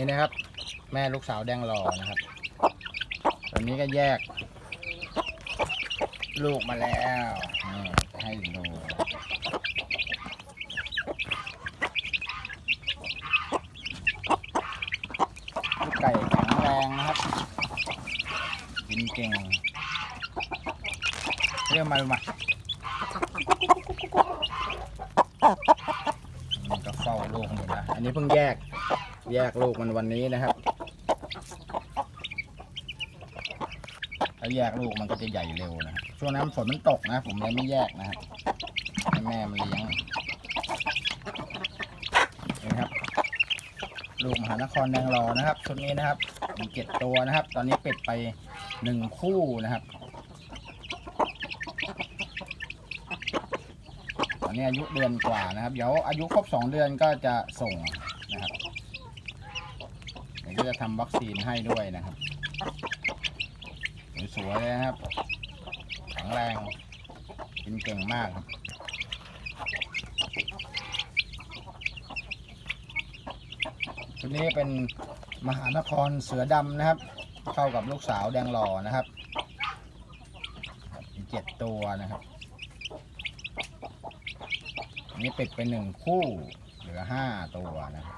นี่นะครับ แม่ลูกสาวแดงหล่อนะครับตอนนี้ก็แยก ลูกมาแล้วให้ดูลูกไก่แข็งแรงนะครับกินเก่งเรียกมาดูมามันก็เฝ้าลูกหมดแล้ว อันนี้เพิ่งแยก แยกลูกมันวันนี้นะครับ ถ้าแยกลูกมันก็จะใหญ่เร็วนะ ช่วงนั้นฝนมันตกนะ ผมเลยไม่แยกนะครับให้แม่มันเลี้ยงนี่ครับ ลูกมหานครแดงรอนะครับชุดนี้นะครับมีเจ็ดตัวนะครับ ตอนนี้เป็ดไปหนึ่งคู่นะครับ อนนี้อายุเดือนกว่านะครับ เดี๋ยวอายุครบสองเดือนก็จะส่งนะครับเดี๋ยวก็จะทำวัคซีนให้ด้วยนะครับ สวยๆนะครับแข็งแรงกินเก่งมากครับชุดนี้เป็นมหานครเสือดำนะครับ เข้ากับลูกสาวแดงหล่อนะครับเจ็ดตัวนะครับ นี่ปิดไปหนึ่งคู่ เหลือห้าตัวนะครับ